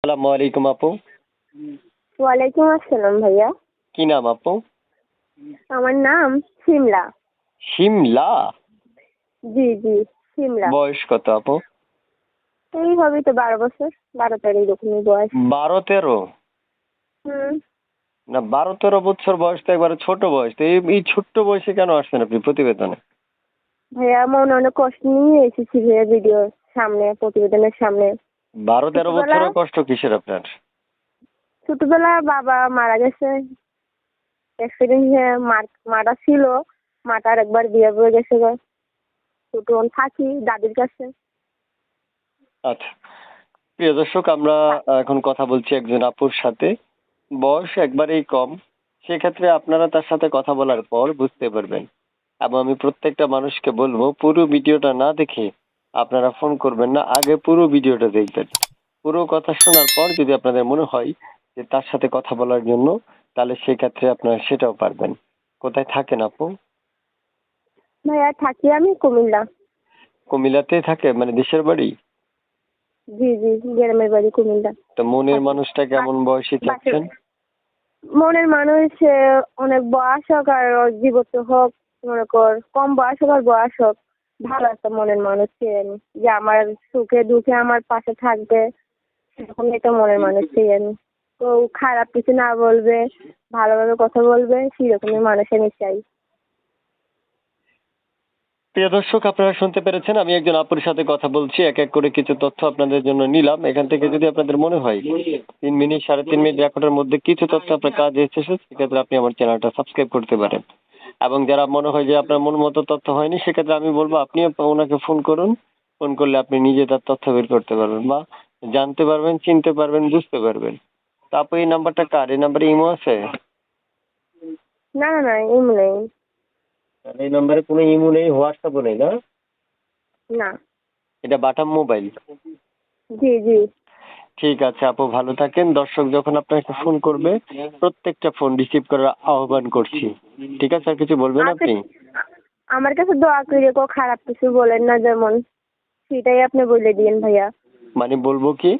আসসালামু আলাইকুম আপু। ওয়ালাইকুম আসসালাম ভাইয়া। কি নাম আপু? আমার নাম সিমলা শিমলা? জি জি সিমলা বয়স কত আপু? এইভাবেই তো বারো বছর বারো তেরো এরকমই বয়স। বারো তেরো? না বারো তেরো বছর বয়স তো একবারে ছোট বয়স। তো এই এই ছোট্ট বয়সে কেন আসছেন আপনি প্রতিবেদনে? ভাইয়া মনে অনেক কষ্ট নিয়ে এসেছি ভাইয়া ভিডিওর সামনে প্রতিবেদনের সামনে। বারো তেরো বছরের কষ্ট কিসের আপনার? ছোটবেলা বাবা মারা গেছে। অ্যাক্সিডেন্টে মারা ছিল। মাটার একবার বিয়ে হয়ে গেছে। ছোট থাকি দাদির কাছে। আচ্ছা। প্রিয় দর্শক আমরা এখন কথা বলছি একজন আপুর সাথে। বয়স একবারেই কম। সেক্ষেত্রে আপনারা তার সাথে কথা বলার পর বুঝতে পারবেন। এবং আমি প্রত্যেকটা মানুষকে বলব পুরো ভিডিওটা না দেখে আপনারা ফোন করবেন না। আগে পুরো ভিডিওটা দেখবেন। পুরো কথা শোনার পর যদি আপনাদের মনে হয় যে তার সাথে কথা বলার জন্য তাহলে সেক্ষেত্রে আপনারা সেটাও পারবেন। কোথায় থাকেন আপু? ভাইয়া থাকি আমি কুমিল্লা। কুমিল্লাতেই থাকে? মানে দেশের বাড়ি? জি জি গ্রামের বাড়ি কুমিল্লা। তো মনের মানুষটা কেমন বয়সে থাকছেন? মনের মানুষ অনেক বয়স হোক আর জীবিত হোক মনে কর কম বয়স হোক আর বয়স হোক ভালো একটা মনের মানুষ চাই যে আমার সুখে দুঃখে আমার পাশে থাকবে সেরকম একটা মনের মানুষ চাই তো খারাপ কিছু না বলবে, ভালোভাবে কথা বলবে, সেরকমই মানুষ আমি চাই। প্রিয় দর্শক, আপনারা শুনতে পেরেছেন, আমি একজন আপুর সাথে কথা বলছি, এক এক করে কিছু তথ্য আপনাদের জন্য নিলাম। এখান থেকে যদি আপনাদের মনে হয়, তিন মিনিট, সাড়ে তিন মিনিট রেকর্ডের মধ্যে কিছু তথ্য আপনার কাজে এসেছে, সেক্ষেত্রে আপনি আমার চ্যানেলটা সাবস্ক্রাইব করতে পারেন। এবং যারা মনে হয় যে আপনার মন মতো তথ্য হয়নি সেক্ষেত্রে আমি বলব আপনি ওনাকে ফোন করুন ফোন করলে আপনি নিজে তার তথ্য বের করতে পারবেন বা জানতে পারবেন চিনতে পারবেন বুঝতে পারবেন। তা আপু এই নাম্বারটা কার? এই নাম্বারে ইমো আছে? না না না এমনি নেই। এই নাম্বারে কোনো ইমো নেই হোয়াটসঅ্যাপও নেই না? না। এটা বাটাম মোবাইল জি জি। ঠিক আছে আপু ভালো থাকেন। দর্শক যখন আপনাকে ফোন করবে প্রত্যেকটা ফোন রিসিভ করার আহ্বান করছি। ঠিক আছে আর কিছু বলবেন আপনি? আচ্ছা, আমার কাছে দোয়া করে কো খারাপ কিছু বলেন না যেমন সেটাই আপনি বলে দিন ভাইয়া। মানে বলব কি?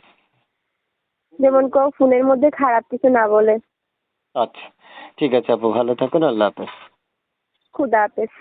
যেমন কেউ ফোনের মধ্যে খারাপ কিছু না বলে। আচ্ছা ঠিক আছে আপু ভালো থাকুন আল্লাহ হাফেজ। খুদা হাফেজ।